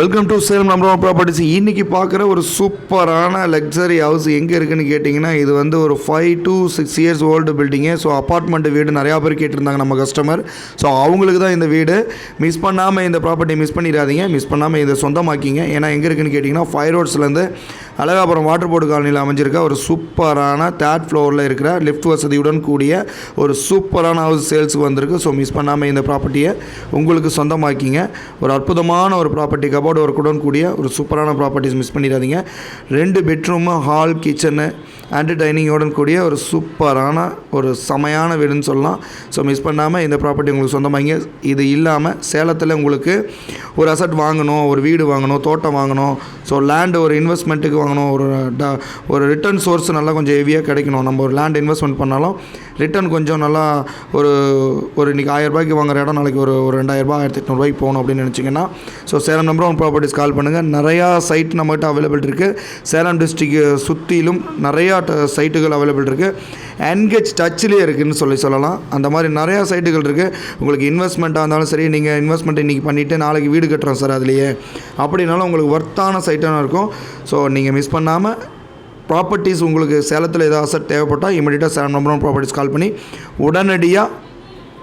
Welcome to Salem number one properties இன்றைக்கி பார்க்குற ஒரு சூப்பரான லக்ஸரி ஹவுஸ் எங்கே இருக்குதுன்னு கேட்டிங்கன்னா இது வந்து ஒரு five to six years old building so apartment வீடு நிறையா பேர் கேட்டிருந்தாங்க நம்ம கஸ்டமர் ஸோ அவங்களுக்கு தான் இந்த வீடு. மிஸ் பண்ணாமல் இந்த ப்ராப்பர்ட்டி மிஸ் பண்ணிடாதீங்க. மிஸ் பண்ணாமல் இதை சொந்தமாக்கிங்க. ஏன்னா எங்கே இருக்குன்னு கேட்டிங்கன்னா ஃபைவ் ரோட்ஸ்லேருந்து அழகாபுரம் வாட்டர் போர்டு காலனியில் அமைஞ்சிருக்க ஒரு சூப்பரான தேர்ட் ஃப்ளோரில் இருக்கிற லிஃப்ட் வசதியுடன் கூடிய ஒரு சூப்பரான ஹவுஸ் சேல்ஸுக்கு வந்திருக்கு. ஸோ மிஸ் பண்ணாமல் இந்த ப்ராப்பர்ட்டியை உங்களுக்கு சொந்தமாக்கிங்க. ஒரு அற்புதமான ஒரு ப்ராப்பர்ட்டி கபோர்டு ஒர்க்குடன் கூடிய ஒரு சூப்பரான ப்ராப்பர்ட்டிஸ் மிஸ் பண்ணிடாதீங்க. ரெண்டு பெட்ரூமு ஹால் கிச்சனு அண்ட் டைனிங்கோடன் கூடிய ஒரு சூப்பரான ஒரு செமையான வீடுன்னு சொல்லலாம். ஸோ மிஸ் பண்ணாமல் இந்த ப்ராப்பர்ட்டி உங்களுக்கு சொந்தமாங்க இது இல்லாமல் சேலத்தில் உங்களுக்கு ஒரு அசட் வாங்கணும் ஒரு வீடு வாங்கணும் தோட்டம் வாங்கணும் ஸோ லேண்டு ஒரு இன்வெஸ்ட்மெண்ட்டுக்கு வாங்கணும். ஒரு ட- ஒரு ரிட்டர்ன் சோர்ஸ் நல்லா கொஞ்சம் ஹெவியாக கிடைக்கணும். நம்ம ஒரு லேண்ட் இன்வெஸ்ட்மெண்ட் பண்ணாலும் ரிட்டர்ன் கொஞ்சம் நல்லா ஒரு ஒரு இன்றைக்கி ஆயிரரூபாய்க்கு வாங்குற இடம் நாளைக்கு ஒரு ஒரு ரெண்டாயிரரூபா ஆயிரத்தி எட்நூறுபாய்க்கு போகணும் அப்படின்னு நினச்சிங்கன்னா so Salem number one properties call பண்ணுங்கள் நிறையா சைட் நம்மகிட்ட அவைலபிள் இருக்குது சேலம் டிஸ்ட்ரிக்ட் சுற்றிலும் நிறையா சைட்டுகள் அவைலபிள் இருக்குது என்கேஜ் டச்சிலே இருக்குதுன்னு சொல்லி சொல்லலாம். அந்த மாதிரி நிறையா சைட்டுகள் இருக்குது உங்களுக்கு இன்வெஸ்ட்மெண்ட்டாக இருந்தாலும் சரி நீங்கள் இன்வெஸ்ட்மெண்ட் இன்றைக்கி பண்ணிவிட்டு நாளைக்கு வீடு கட்டுறோம் சார் அதுலேயே. அப்படின்னாலும் உங்களுக்கு ஒர்த்தான சைட்டாக இருக்கும். ஸோ நீங்கள் மிஸ் பண்ணாமல் ப்ராப்பர்ட்டிஸ் உங்களுக்கு சேலத்தில் ஏதாவது அசட் தேவைப்பட்டால் இமீடியட்டாக Salem number one properties call பண்ணி உடனடியாக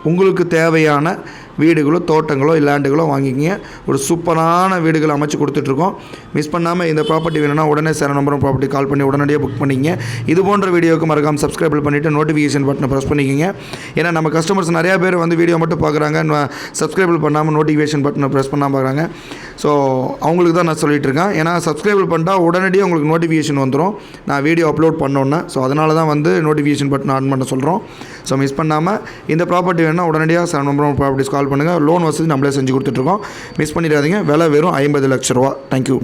உங்களுக்கு தேவையான வீடுகளோ தோட்டங்களோ லேண்டுகளோ வாங்கிக்கிங்க. ஒரு சூப்பரான வீடுகள் அமைச்சு கொடுத்துட்ருக்கோம். மிஸ் பண்ணாமல் இந்த ப்ராப்பர்ட்டி வேணும்னா உடனே சேர நம்பரும் ப்ராப்பர்ட்டி கால் பண்ணி உடனடியாக புக் பண்ணிக்கங்க. இது போன்ற வீடியோவுக்கு மறக்காமல் சப்ஸ்கிரைப் பண்ணிவிட்டு நோட்டிஃபிகேஷன் பட்டனை ப்ரெஸ் பண்ணிக்கிங்க. ஏன்னா நம்ம கஸ்டமர்ஸ் நிறையா பேர் வந்து வீடியோ மட்டும் பார்க்குறாங்க. சப்ஸ்கிரைபிள் பண்ணாமல் நோட்டிஃபிகேஷன் பட்டனை ப்ரெஸ் பண்ணாமல் பார்க்குறாங்க. ஸோ அவங்களுக்கு தான் நான் சொல்லிட்டு இருக்கேன். ஏன்னா சப்ஸ்கிரைபர் பண்ணிட்டா உடனடியாக உங்களுக்கு நோட்டிஃபிகேஷன் வந்துடும் நான் வீடியோ அப்லோட் பண்ணோன்னே. ஸோ அதனால தான் வந்து நோட்டிஃபிகேஷன் பட்டன் ஆன் பண்ண சொல்கிறோம் ஸோ மிஸ் பண்ணாமல் இந்த ப்ராப்பர்ட்டி வேணால் உடனடியாக செவன் நம்பர் ப்ராப்பர்ட்டிஸ் கால் பண்ணுங்கள் லோன் வசதி நம்மளே செஞ்சு கொடுத்துட்ருக்கோம் மிஸ் பண்ணிடாதீங்க. விலை வெறும் ஐம்பது லட்ச ரூபா. தேங்க்யூ